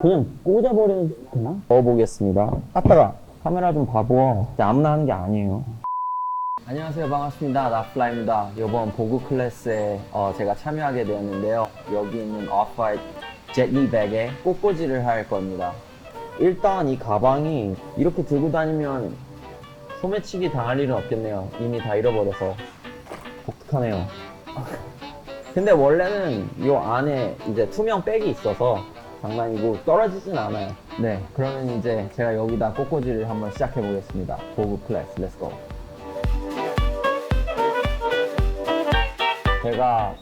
그냥 꽂아버리는 되나? 넣어보겠습니다. 아따가. 카메라 좀 봐보. 진짜 아무나 하는 게 아니에요. 안녕하세요. 반갑습니다. 나플라입니다. 이번 보그 클래스에 어, 제가 참여하게 되었는데요. 여기 있는 오프화이트 제트리 백에 꽃꽂이를 할 겁니다. 일단 이 가방이 이렇게 들고 다니면 소매치기 당할 일은 없겠네요. 이미 다 잃어버려서. 독특하네요. 근데 원래는 이 안에 이제 투명 백이 있어서 장난이고 떨어지진 않아요 네 그러면 이제 제가 여기다 꽃꽂이를 한번 시작해 보겠습니다 보그 클래스 렛츠고 제가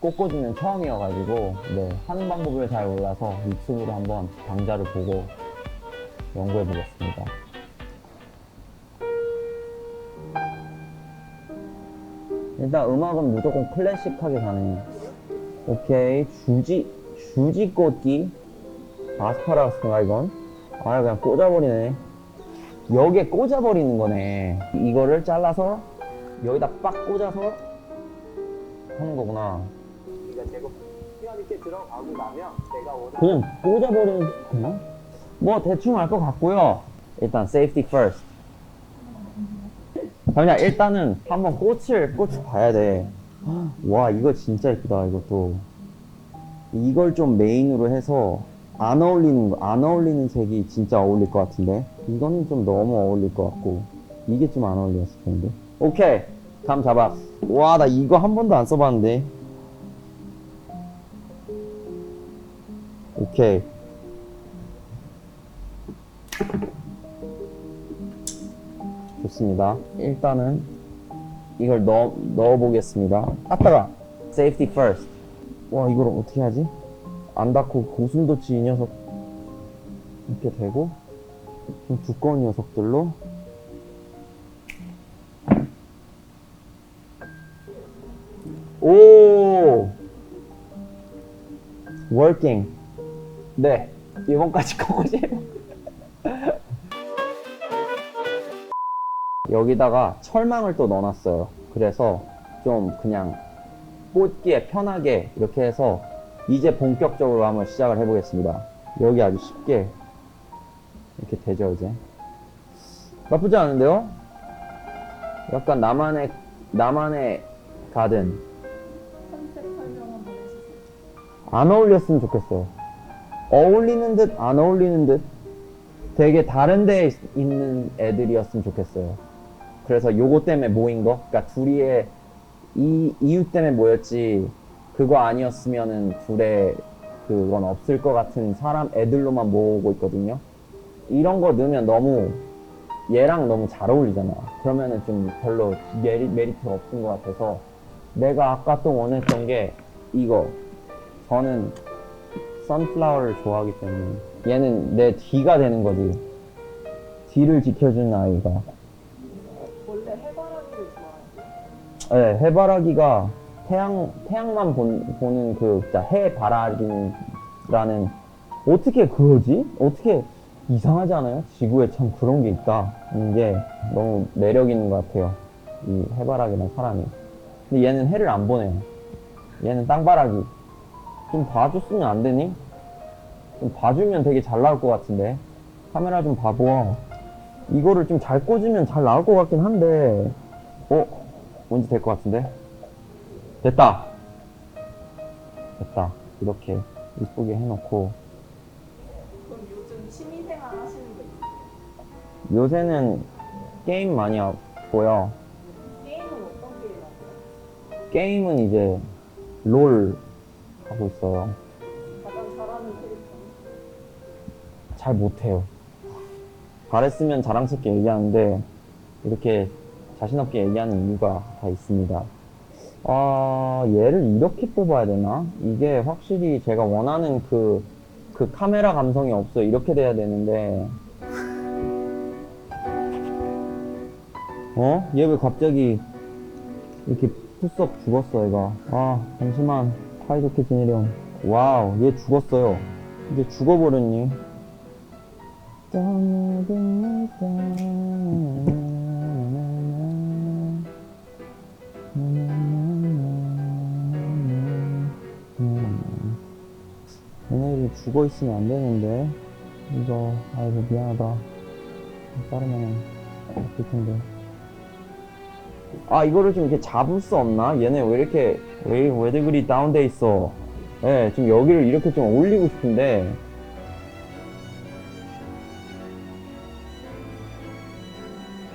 꽃꽂이는 처음이어가지고 네, 하는 방법을 잘 몰라서 유튜브로 한번 강좌를 보고 연구해 보겠습니다. 일단 음악은 무조건 클래식하게 가네요. 오케이 주지 주지 꽂기 아스파라거스인가 이건? 아 그냥 꽂아버리네. 여기에 꽂아버리는 거네. 이거를 잘라서 여기다 빡 꽂아서 하는 거구나. 그냥 꽂아버리는 되나? 뭐 대충 알 것 같고요. 일단 safety first. 그냥 일단은 한번 꽃을 꽃을 봐야 돼. 와 이거 진짜 예쁘다 이것도. 이걸 좀 메인으로 해서 안 어울리는 거, 안 어울리는 색이 진짜 어울릴 것 같은데 이거는 좀 너무 어울릴 것 같고 이게 좀 안 어울렸을 텐데. 오케이 감 잡았어. 와 나 이거 한 번도 안 써봤는데. 오케이. 좋습니다. 일단은 이걸 넣어, 넣어보겠습니다. 아따가! Safety first. 와, 이걸 어떻게 하지? 안 닿고 고슴도치 이 녀석 이렇게 되고 좀 두꺼운 녀석들로 오! working. 네. 이번까지 거짓이에요. 여기다가 철망을 또 넣어놨어요. 그래서 좀 그냥 꽂기에 편하게 이렇게 해서 이제 본격적으로 한번 시작을 해보겠습니다. 여기 아주 쉽게 이렇게 되죠, 이제. 나쁘지 않은데요? 약간 나만의, 나만의 가든. 안 어울렸으면 좋겠어요. 어울리는 듯, 안 어울리는 듯. 되게 다른 데에 있- 있는 애들이었으면 좋겠어요. 그래서 요거 때문에 모인 거? 그니까 둘이의 이 이유 때문에 모였지, 그거 아니었으면은 둘의 그건 없을 것 같은 사람, 애들로만 모으고 있거든요. 이런 거 넣으면 너무 얘랑 너무 잘 어울리잖아. 그러면은 좀 별로 메리, 메리트가 없는 것 같아서 내가 아까 또 원했던 게 이거. 저는 선플라워를 좋아하기 때문에 얘는 내 뒤가 되는 거지. 뒤를 지켜주는 아이가. 네, 해바라기가 태양 태양만 본, 보는 그 진짜 해바라기라는 어떻게 그러지? 어떻게 이상하지 않아요? 지구에 참 그런 게 있다. 이게 너무 매력 있는 것 같아요. 이 해바라기란 사람이. 근데 얘는 해를 안 보내요. 얘는 땅바라기. 좀 봐줬으면 안 되니? 좀 봐주면 되게 잘 나올 것 같은데. 카메라 좀 봐보. 이거를 좀 잘 꽂으면 잘 나올 것 같긴 한데. 어? 뭔지 될 것 같은데? 됐다! 됐다. 이렇게 이쁘게 해놓고. 그럼 요즘 취미생활 하시는 거 있어요? 요새는 게임 많이 하고요. 게임은 어떤 게임 하세요? 게임은 이제 롤 하고 있어요. 가장 잘하는 캐릭터는? 잘 못해요. 잘했으면 자랑스럽게 얘기하는데 이렇게 자신 없게 얘기하는 이유가 다 있습니다. 아, 얘를 이렇게 뽑아야 되나? 이게 확실히 제가 원하는 그, 그 카메라 감성이 없어요. 이렇게 돼야 되는데. 어? 얘 왜 갑자기 이렇게 푸썩 죽었어, 얘가. 아, 잠시만. 사이좋게 지내렴. 와우, 얘 죽었어요. 이제 죽어버렸니? 죽어 있으면 안 되는데. 이거, 아이고, 미안하다. 자르면 없을 텐데. 아, 이거를 좀 이렇게 잡을 수 없나? 얘네 왜 이렇게, 왜, 왜들 그리 다운돼 있어? 예, 좀 여기를 이렇게 좀 올리고 싶은데.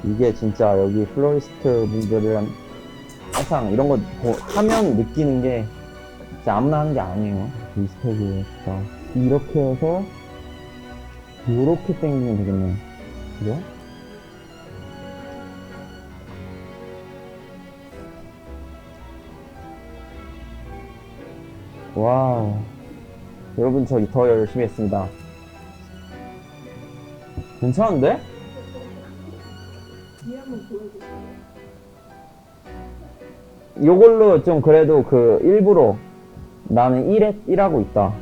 이게 진짜 여기 플로리스트 분들은 항상 이런 거 보- 하면 느끼는 게 진짜 아무나 하는 게 아니에요. 이 스텝이 진짜. 이렇게 해서 이렇게 당기면 되겠네. 그죠? 와우. 여러분, 저 더 열심히 했습니다. 괜찮은데? 요걸로 좀 그래도 그 일부러 나는 1에 1하고 있다.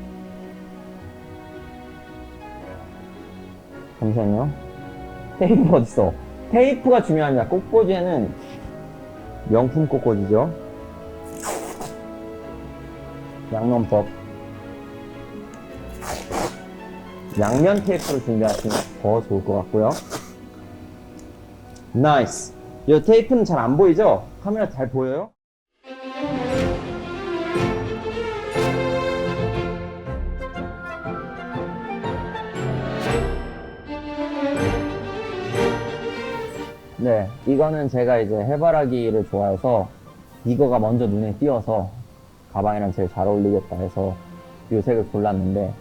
잠시만요. 테이프 어딨어? 테이프가 중요하냐? 꽃꽂이에는 명품 꽃꽂이죠. 양면법. 양면 테이프를 준비하시면 더 좋을 것 같고요. 나이스. 이 테이프는 잘 안 보이죠? 카메라 잘 보여요? 네, 이거는 제가 이제 해바라기를 좋아해서 이거가 먼저 눈에 띄어서 가방이랑 제일 잘 어울리겠다 해서 이 색을 골랐는데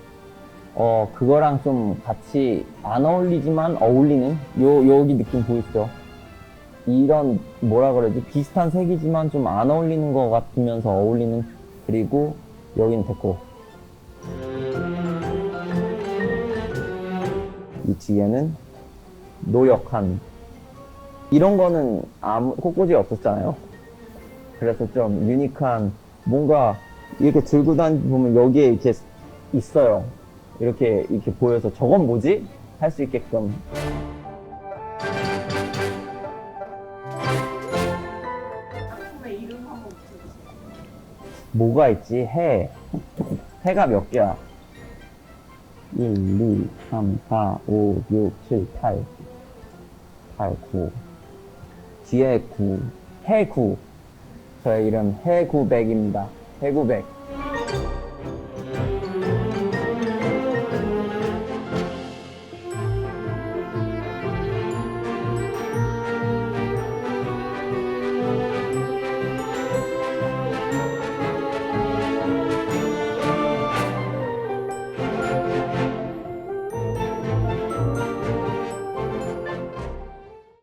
어 그거랑 좀 같이 안 어울리지만 어울리는 요 여기 느낌 보이시죠? 이런 뭐라 그러지 비슷한 색이지만 좀 안 어울리는 것 같으면서 어울리는 그리고 여기는 됐고 이 뒤에는 노역한 이런 거는 아무 꽃꽂이 없었잖아요. 그래서 좀 유니크한 뭔가 이렇게 들고 다니면 여기에 이렇게 있어요. 이렇게 이렇게 보여서 저건 뭐지? 할 수 있게끔. 뭐가 있지? 해. 해가 몇 개야? 1, 2, 3, 4, 5, 6, 7, 8. 8, 9. 뒤에 9. 해구. 저의 이름 해구백입니다. 해구백.